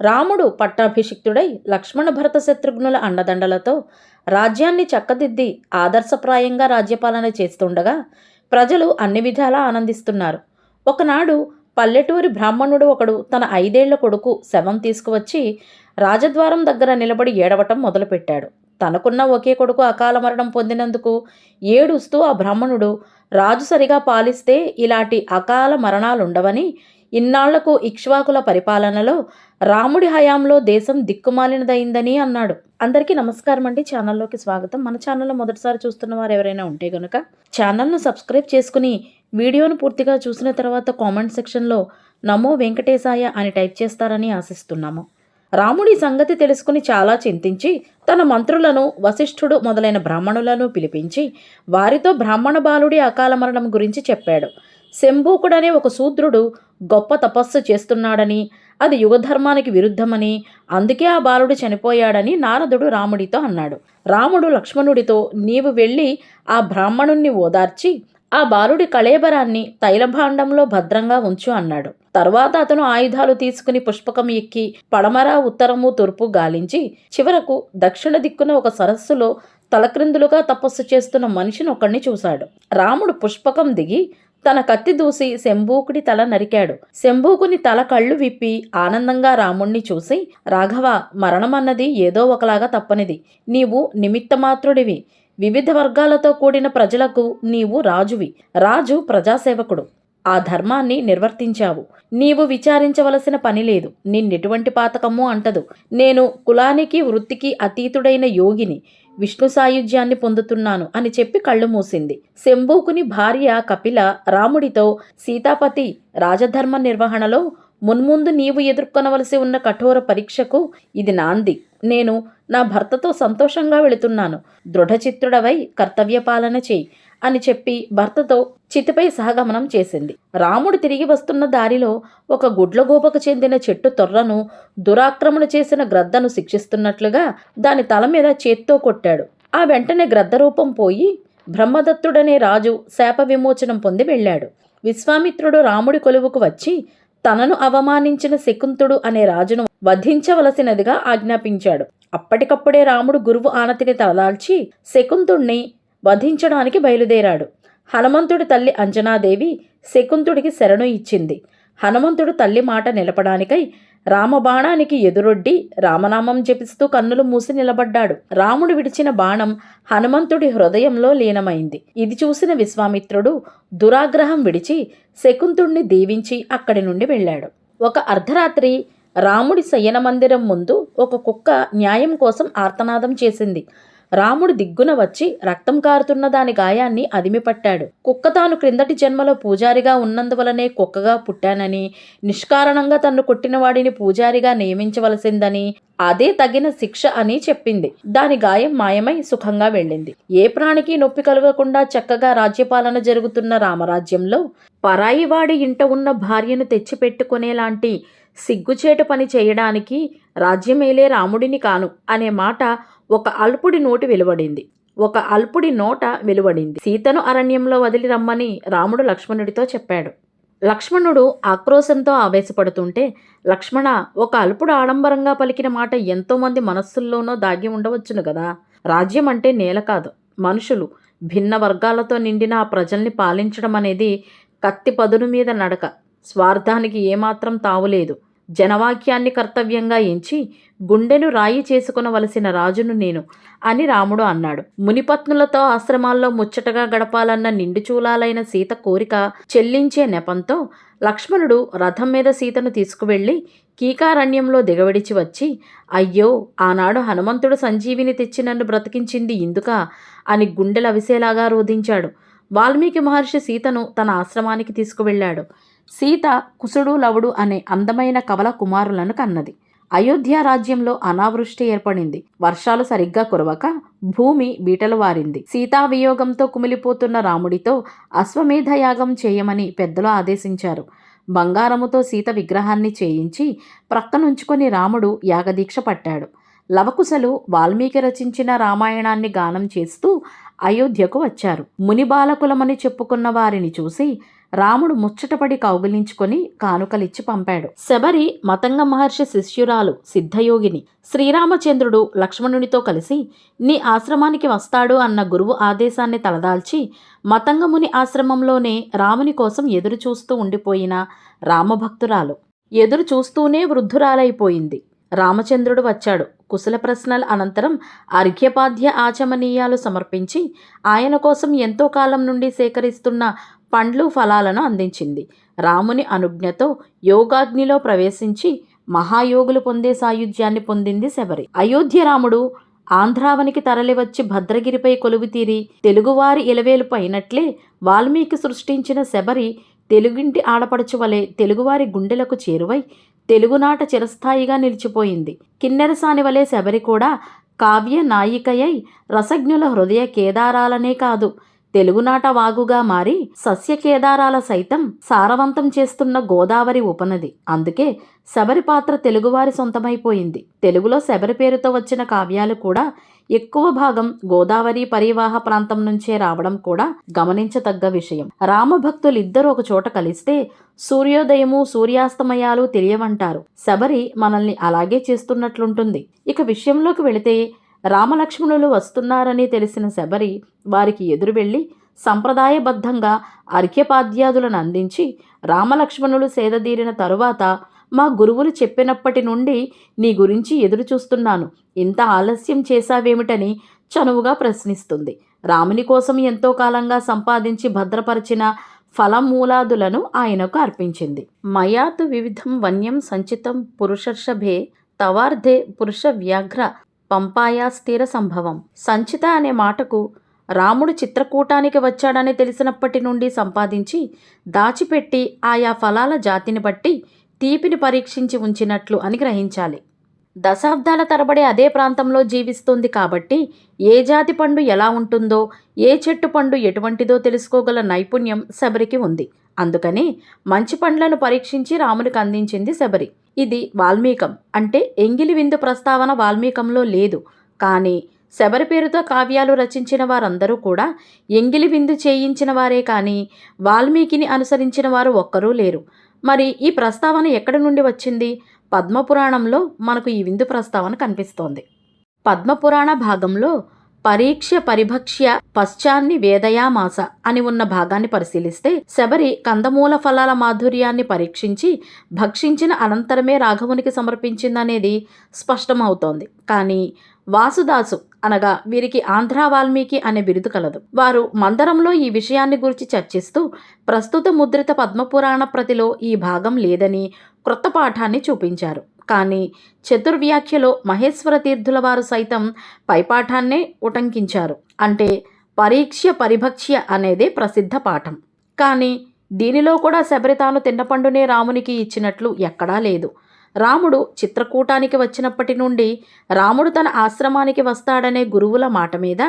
రాముడు పట్టాభిషిక్తుడై లక్ష్మణ భరత శత్రుఘ్నుల అండదండలతో రాజ్యాన్ని చక్కదిద్ది ఆదర్శప్రాయంగా రాజ్యపాలన చేస్తుండగా ప్రజలు అన్ని విధాలా ఆనందిస్తున్నారు. ఒకనాడు పల్లెటూరి బ్రాహ్మణుడు ఒకడు తన ఐదేళ్ళ కొడుకు శవం తీసుకువచ్చి రాజద్వారం దగ్గర నిలబడి ఏడవటం మొదలుపెట్టాడు. తనకున్న ఒకే కొడుకు అకాల మరణం పొందినందుకు ఏడుస్తూ ఆ బ్రాహ్మణుడు రాజు సరిగా పాలిస్తే ఇలాంటి అకాల మరణాలుండవని ఇన్నాళ్ళకు ఇక్ష్వాకుల పరిపాలనలో రాముడి హయాంలో దేశం దిక్కుమాలినదైందని అన్నాడు. అందరికీ నమస్కారం అండి. ఛానల్లోకి స్వాగతం. మన ఛానల్లో మొదటిసారి చూస్తున్న వారు ఎవరైనా ఉంటే గనుక ఛానల్ను సబ్స్క్రైబ్ చేసుకుని వీడియోను పూర్తిగా చూసిన తర్వాత కామెంట్ సెక్షన్లో నమో వెంకటేశాయ అని టైప్ చేస్తారని ఆశిస్తున్నాము. రాముడి సంగతి తెలుసుకుని చాలా చింతించి తన మంత్రులను వశిష్ఠుడు మొదలైన బ్రాహ్మణులను పిలిపించి వారితో బ్రాహ్మణ బాలుడి అకాల మరణం గురించి చెప్పాడు. శంభూకుడనే ఒక శూద్రుడు గొప్ప తపస్సు చేస్తున్నాడని అది యుగధర్మానికి విరుద్ధమని అందుకే ఆ బాలుడు చనిపోయాడని నారదుడు రాముడితో అన్నాడు. రాముడు లక్ష్మణుడితో నీవు వెళ్ళి ఆ బ్రాహ్మణుణ్ణి ఓదార్చి ఆ బాలుడి కళేబరాన్ని తైలభాండంలో భద్రంగా ఉంచు అన్నాడు. తర్వాత అతను ఆయుధాలు తీసుకుని పుష్పకం ఎక్కి పడమర ఉత్తరము తూర్పు గాలించి చివరకు దక్షిణ దిక్కున ఒక సరస్సులో తలక్రిందులుగా తపస్సు చేస్తున్న మనిషిని ఒకడిని చూశాడు. రాముడు పుష్పకం దిగి తన కత్తి దూసి శంభూకుడి తల నరికాడు. శంభూకుని తల కళ్ళు విప్పి ఆనందంగా రాముణ్ణి చూసి రాఘవ మరణమన్నది ఏదో ఒకలాగా తప్పనిది. నీవు నిమిత్తమాత్రుడివి. వివిధ వర్గాలతో కూడిన ప్రజలకు నీవు రాజువి. రాజు ప్రజాసేవకుడు. ఆ ధర్మాన్ని నిర్వర్తించావు. నీవు విచారించవలసిన పని లేదు. నిన్నెటువంటి పాతకము అంటదు. నేను కులానికి వృత్తికి అతీతుడైన యోగిని విష్ణు సాయుధ్యాన్ని పొందుతున్నాను అని చెప్పి కళ్ళు మూసింది. శంభూకుని భార్య కపిల రాముడితో సీతాపతి రాజధర్మ నిర్వహణలో మున్ముందు నీవు ఎదుర్కొనవలసి ఉన్న కఠోర పరీక్షకు ఇది నాంది. నేను నా భర్తతో సంతోషంగా వెళుతున్నాను. దృఢచిత్తుడవై కర్తవ్యపాలన చేయి అని చెప్పి భర్తతో చితిపై సహగమనం చేసింది. రాముడు తిరిగి వస్తున్న దారిలో ఒక గుడ్లగోపకు చెందిన చెట్టు తొర్రను దురాక్రమణ చేసిన గ్రద్దను శిక్షిస్తున్నట్లుగా దాని తల మీద చేత్తో కొట్టాడు. ఆ వెంటనే గ్రద్ద రూపం పోయి బ్రహ్మదత్తుడనే రాజు శాప విమోచనం పొంది వెళ్ళాడు. విశ్వామిత్రుడు రాముడి కొలువుకు వచ్చి తనను అవమానించిన శకుంతుడు అనే రాజును వధించవలసినదిగా ఆజ్ఞాపించాడు. అప్పటికప్పుడే రాముడు గురువు ఆనతిని తలదాల్చి శకుంతుణ్ణి వధించడానికి బయలుదేరాడు. హనుమంతుడి తల్లి అంజనాదేవి శకుంతుడికి శరణు ఇచ్చింది. హనుమంతుడు తల్లి మాట నిలపడానికై రామబాణానికి ఎదురొడ్డి రామనామం జపిస్తూ కన్నులు మూసి నిలబడ్డాడు. రాముడు విడిచిన బాణం హనుమంతుడి హృదయంలో లీనమైంది. ఇది చూసిన విశ్వామిత్రుడు దురాగ్రహం విడిచి శకుంతుణ్ణి దీవించి అక్కడి నుండి వెళ్ళాడు. ఒక అర్ధరాత్రి రాముడి శయన మందిరం ముందు ఒక కుక్క న్యాయం కోసం ఆర్తనాదం చేసింది. రాముడు దిగ్గున వచ్చి రక్తం కారుతున్న దాని గాయాన్ని అదిమిపట్టాడు. కుక్క తాను క్రిందటి జన్మలో పూజారిగా ఉన్నందువలనే కుక్కగా పుట్టానని నిష్కారణంగా తన్ను కొట్టిన వాడిని పూజారిగా నియమించవలసిందని అదే తగిన శిక్ష అని చెప్పింది. దాని గాయం మాయమై సుఖంగా వెళ్ళింది. ఏ ప్రాణికి నొప్పి కలగకుండా చక్కగా రాజ్యపాలన జరుగుతున్న రామరాజ్యంలో పరాయివాడి ఇంట ఉన్న భార్యను తెచ్చిపెట్టుకునేలాంటి సిగ్గుచేటు పని చేయడానికి రాజ్యమేలే రాముడిని కాను అనే మాట ఒక అల్పుడి నోటి వెలువడింది. ఒక అల్పుడి నోట వెలువడింది. సీతను అరణ్యంలో వదిలి రమ్మని రాముడు లక్ష్మణుడితో చెప్పాడు. లక్ష్మణుడు ఆక్రోశంతో ఆవేశపడుతుంటే లక్ష్మణ ఒక అల్పుడు ఆడంబరంగా పలికిన మాట ఎంతోమంది మనస్సుల్లోనో దాగి ఉండవచ్చును కదా రాజ్యం అంటే నేల కాదు మనుషులు. భిన్న వర్గాలతో నిండిన ఆ ప్రజల్ని పాలించడం అనేది కత్తి పదును మీద నడక. స్వార్థానికి ఏమాత్రం తావులేదు. జనవాక్యాన్ని కర్తవ్యంగా ఎంచి గుండెను రాయి చేసుకునవలసిన రాజును నేను అని రాముడు అన్నాడు. మునిపత్నులతో ఆశ్రమాల్లో ముచ్చటగా గడపాలన్న నిండుచూలాలైన సీత కోరిక చెల్లించే నెపంతో లక్ష్మణుడు రథం మీద సీతను తీసుకువెళ్ళి కీకారణ్యంలో దిగవిడిచి వచ్చి అయ్యో ఆనాడు హనుమంతుడు సంజీవిని తెచ్చి నన్ను బ్రతికించింది ఇందుక? అని గుండెలవిసేలాగా రోధించాడు. వాల్మీకి మహర్షి సీతను తన ఆశ్రమానికి తీసుకువెళ్ళాడు. సీత కుసుడు లవుడు అనే అందమైన కవల కుమారులను కన్నది. అయోధ్య రాజ్యంలో అనావృష్టి ఏర్పడింది. వర్షాలు సరిగ్గా కురవక భూమి బీటలు వారింది. సీతా వియోగంతో కుమిలిపోతున్న రాముడితో అశ్వమేధ యాగం చేయమని పెద్దలు ఆదేశించారు. బంగారముతో సీత విగ్రహాన్ని చేయించి ప్రక్కనుంచుకొని రాముడు యాగదీక్ష పట్టాడు. లవకుశలు వాల్మీకి రచించిన రామాయణాన్ని గానం చేస్తూ అయోధ్యకు వచ్చారు. ముని బాలకులమని చెప్పుకున్న వారిని చూసి రాముడు ముచ్చటపడి కౌగిలించుకొని కానుకలిచ్చి పంపాడు. శబరి మతంగ మహర్షి శిష్యురాలు సిద్ధయోగిని శ్రీరామచంద్రుడు లక్ష్మణునితో కలిసి నీ ఆశ్రమానికి వస్తాడు అన్న గురువు ఆదేశాన్ని తలదాల్చి మతంగముని ఆశ్రమంలోనే రాముని కోసం ఎదురు చూస్తూ ఉండిపోయిన రామభక్తురాలు. ఎదురు చూస్తూనే వృద్ధురాలైపోయింది. రామచంద్రుడు వచ్చాడు. కుశల ప్రశ్నల అనంతరం అర్ఘ్యపాద్య ఆచమనీయాలు సమర్పించి ఆయన కోసం ఎంతో కాలం నుండి సేకరిస్తున్న పండ్లు ఫలాలను అందించింది. రాముని అనుజ్ఞతో యోగాగ్నిలో ప్రవేశించి మహాయోగులు పొందే సాయుధ్యాన్ని పొందింది శబరి. అయోధ్య రాముడు ఆంధ్రావనికి తరలివచ్చి భద్రగిరిపై కొలువుతీరి తెలుగువారి ఇలవేలు పైనట్లే వాల్మీకి సృష్టించిన శబరి తెలుగింటి ఆడపడుచు వలె తెలుగువారి గుండెలకు చేరువై తెలుగునాట చిరస్థాయిగా నిలిచిపోయింది. కిన్నెరసాని వలె శబరి కూడా కావ్య నాయికయై రసజ్ఞుల హృదయ కేదారాలనే కాదు తెలుగునాట వాగుగా మారి సస్య కేదారాల సైతం సారవంతం చేస్తున్న గోదావరి ఉపనది. అందుకే శబరి పాత్ర తెలుగువారి సొంతమైపోయింది. తెలుగులో శబరి పేరుతో వచ్చిన కావ్యాలు కూడా ఎక్కువ భాగం గోదావరి పరివాహ ప్రాంతం నుంచే రావడం కూడా గమనించతగ్గ విషయం. రామభక్తులిద్దరూ ఒక చోట కలిస్తే సూర్యోదయము సూర్యాస్తమయాలు తెలియవంటారు. శబరి మనల్ని అలాగే చేస్తున్నట్లుంటుంది. ఇక విషయంలోకి వెళితే రామలక్ష్మణులు వస్తున్నారని తెలిసిన శబరి వారికి ఎదురు వెళ్ళి సంప్రదాయబద్ధంగా అర్ఘ్యపాద్యాదులను అందించి రామలక్ష్మణులు సేదదీరిన తరువాత మా గురువులు చెప్పినప్పటి నుండి నీ గురించి ఎదురు చూస్తున్నాను. ఇంత ఆలస్యం చేశావేమిటని చనువుగా ప్రశ్నిస్తుంది. రాముని కోసం ఎంతో కాలంగా సంపాదించి భద్రపరిచిన ఫలమూలాదులను ఆయనకు అర్పించింది. మయాతు వివిధం వన్యం సంచితం పురుషర్షభే తవార్ధే పురుష వ్యాఘ్ర పంపాయా స్థిర సంభవం. సంచిత అనే మాటకు రాముడు చిత్రకూటానికి వచ్చాడని తెలిసినప్పటి నుండి సంపాదించి దాచిపెట్టి ఆయా ఫలాల జాతిని బట్టి తీపిని పరీక్షించి ఉంచినట్లు అని గ్రహించాలి దశాబ్దాల తరబడి అదే ప్రాంతంలో జీవిస్తుంది కాబట్టి ఏ జాతి పండు ఎలా ఉంటుందో ఏ చెట్టు పండు ఎటువంటిదో తెలుసుకోగల నైపుణ్యం శబరికి ఉంది. అందుకని మంచి పండ్లను పరీక్షించి రామునికి అందించింది శబరి. ఇది వాల్మీకం. అంటే ఎంగిలి విందు ప్రస్తావన వాల్మీకంలో లేదు. కానీ శబరి పేరుతో కావ్యాలు రచించిన వారందరూ కూడా ఎంగిలి విందు చేయించిన వారే కానీ వాల్మీకిని అనుసరించిన వారు ఒక్కరూ లేరు. మరి ఈ ప్రస్తావన ఎక్కడి నుండి వచ్చింది? పద్మపురాణంలో మనకు ఈ విందు ప్రస్తావన కనిపిస్తోంది. పద్మపురాణ భాగంలో పరీక్ష పరిభక్ష్య పశ్చాన్ని వేదయామాస అని ఉన్న భాగాన్ని పరిశీలిస్తే శబరి కందమూల ఫలాల మాధుర్యాన్ని పరీక్షించి భక్షించిన అనంతరమే రాఘవునికి సమర్పించిందనేది స్పష్టమవుతోంది. కానీ వాసుదాసు అనగా వీరికి ఆంధ్రా వాల్మీకి అనే బిరుదు కలదు. వారు మందరంలో ఈ విషయాన్ని గురించి చర్చిస్తూ ప్రస్తుత ముద్రిత పద్మపురాణ ప్రతిలో ఈ భాగం లేదని క్రొత్త పాఠాన్ని చూపించారు. కానీ చతుర్వ్యాఖ్యలో మహేశ్వర తీర్థుల వారు సైతం పైపాఠాన్నే ఉటంకించారు. అంటే పరీక్ష పరిభక్ష్య అనేదే ప్రసిద్ధ పాఠం. కానీ దీనిలో కూడా శబరితాను తిన్నపండునే రామునికి ఇచ్చినట్లు ఎక్కడా లేదు. రాముడు చిత్రకూటానికి వచ్చినప్పటి నుండి రాముడు తన ఆశ్రమానికి వస్తాడనే గురువుల మాట మీద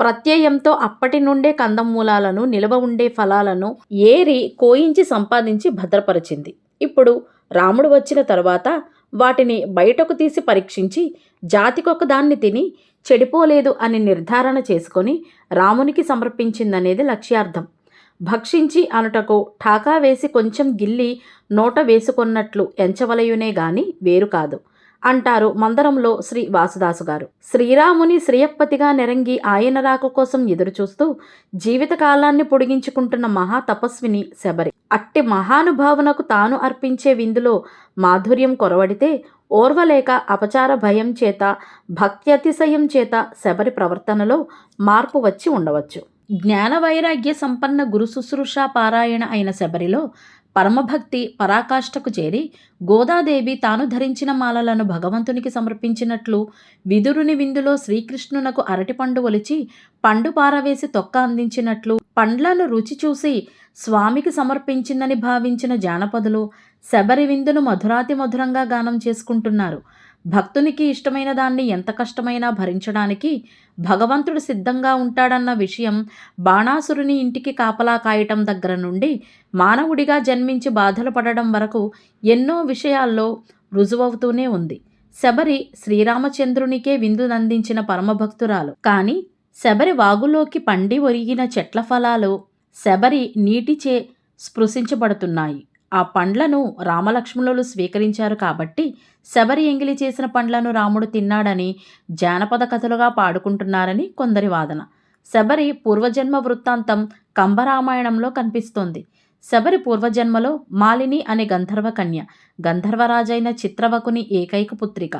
ప్రత్యయంతో అప్పటి నుండే కందమూలాలను నిలవ ఉండే ఫలాలను ఏరి కోయించి సంపాదించి భద్రపరిచింది. ఇప్పుడు రాముడు వచ్చిన తర్వాత వాటిని బయటకు తీసి పరీక్షించి జాతికొక దాన్ని తిని చెడిపోలేదు అని నిర్ధారణ చేసుకొని రామునికి సమర్పించిందనేది లక్ష్యార్థం. భక్షించి అనుటకు ఠాకా వేసి కొంచెం గిల్లి నోట వేసుకొన్నట్లు ఎంచవలయునే గాని వేరు కాదు. అంటారు మందరంలో శ్రీ వాసుదాసు గారు శ్రీరాముని శ్రీయప్పతిగా నెరంగి ఆయన రాక కోసం ఎదురుచూస్తూ జీవితకాలాన్ని పొడిగించుకుంటున్న మహా తపస్విని శబరి. అట్టి మహానుభావునకు తాను అర్పించే విందులో మాధుర్యం కొరవడితే ఓర్వలేక అపచార భయం చేత భక్త్యతిశయం చేత శబరి ప్రవర్తనలో మార్పు వచ్చి ఉండవచ్చు. జ్ఞాన వైరాగ్య సంపన్న గురు శుశ్రూష పారాయణ అయిన శబరిలో పరమభక్తి పరాకాష్ఠకు చేరి గోదాదేవి తాను ధరించిన మాలలను భగవంతునికి సమర్పించినట్లు విదురుని విందులో శ్రీకృష్ణునకు అరటిపండు ఒలిచి పండు పారవేసి తొక్క అందించినట్లు పండ్లను రుచి చూసి స్వామికి సమర్పించిందని భావించిన జానపదులు శబరి విందును మధురాతి మధురంగా గానం చేసుకుంటున్నారు. భక్తునికి ఇష్టమైన దాన్ని ఎంత కష్టమైనా భరించడానికి భగవంతుడు సిద్ధంగా ఉంటాడన్న విషయం బాణాసురుని ఇంటికి కాపలా కాయటం దగ్గర నుండి మానవుడిగా జన్మించి బాధలు పడడం వరకు ఎన్నో విషయాల్లో రుజువవుతూనే ఉంది. శబరి శ్రీరామచంద్రునికే విందునందించిన పరమభక్తురాలు. కానీ శబరి వాగులోకి పండి ఒరిగిన చెట్ల ఫలాలు శబరి నీటిచే స్పృశించబడుతున్నాయి. ఆ పండ్లను రామలక్ష్మణులు స్వీకరించారు కాబట్టి శబరి ఎంగిలి చేసిన పండ్లను రాముడు తిన్నాడని జానపద కథలుగా పాడుకుంటున్నారని కొందరి వాదన. శబరి పూర్వజన్మ వృత్తాంతం కంబరామాయణంలో కనిపిస్తోంది. శబరి పూర్వజన్మలో మాలిని అనే గంధర్వ కన్య గంధర్వరాజైన చిత్రవకుని ఏకైక పుత్రిక.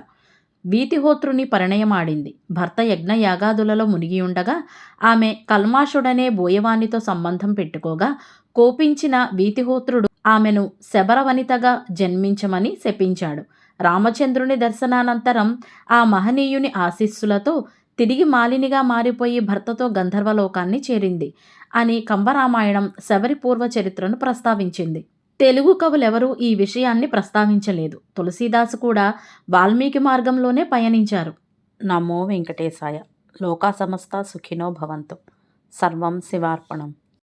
వీతిహోత్రుని పరిణయమాడింది. భర్త యజ్ఞ యాగాదులలో మునిగి ఉండగా ఆమె కల్మాషుడనే బోయవానితో సంబంధం పెట్టుకోగా కోపించిన వీతిహోత్రుడు ఆమెను శబరవనితగా జన్మించమని శపించాడు. రామచంద్రుని దర్శనానంతరం ఆ మహనీయుని ఆశీస్సులతో తిరిగి మాలినిగా మారిపోయి భర్తతో గంధర్వలోకాన్ని చేరింది అని కంబరామాయణం శబరి పూర్వ చరిత్రను ప్రస్తావించింది. తెలుగు కవులెవరూ ఈ విషయాన్ని ప్రస్తావించలేదు. తులసీదాసు కూడా వాల్మీకి మార్గంలోనే పయనించారు. నమో వెంకటేశాయ. లోకా సమస్త సుఖినో భవంతు. సర్వం శివార్పణం.